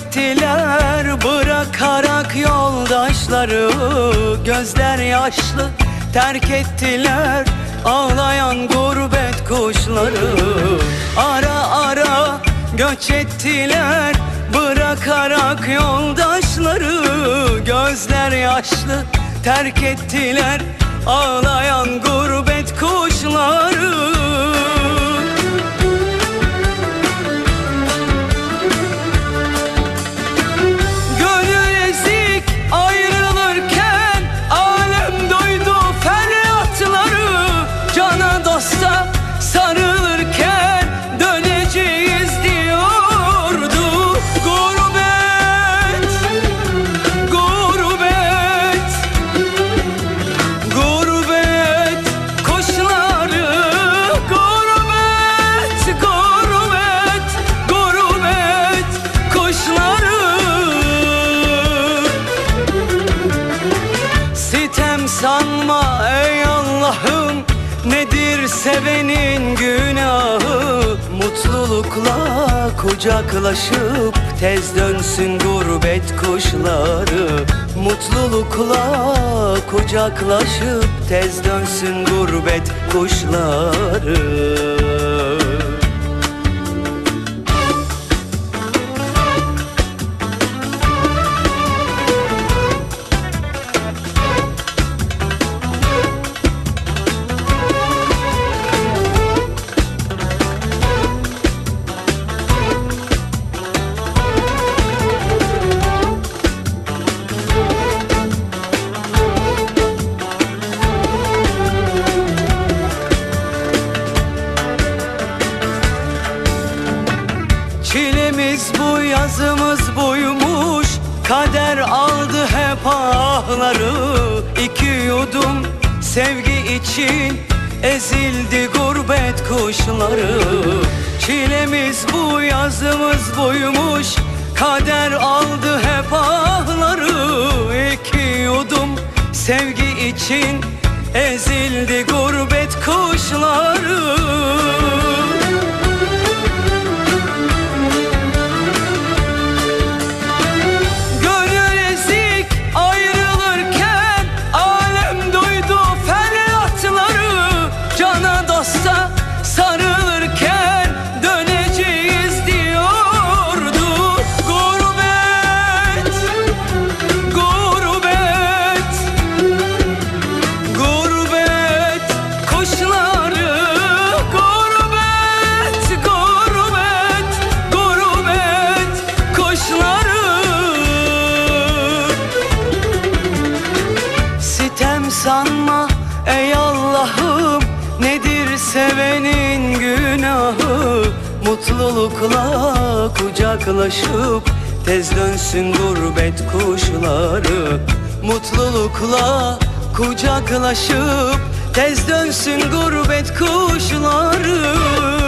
gittiler bırakarak yoldaşları Gözler yaşlı terk ettiler ağlayan gurbet kuşları. Ara ara göç ettiler bırakarak yoldaşları Gözler yaşlı terk ettiler ağlayan gurbet kuşları. Nedir sevenin günahı? Mutlulukla kucaklaşıp Tez dönsün gurbet kuşları. Mutlulukla kucaklaşıp Tez dönsün gurbet kuşları Çilemiz bu yazımız buymuş. Kader aldı hep ahları. İki yudum sevgi için Ezildi gurbet kuşları. Çilemiz bu yazımız buymuş. Kader aldı hep ahları. İki yudum sevgi için Ezildi gurbet kuşları sanma ey Allah'ım. Nedir sevenin günahı? Mutlulukla kucaklaşıp Tez dönsün gurbet kuşları. Mutlulukla kucaklaşıp Tez dönsün gurbet kuşları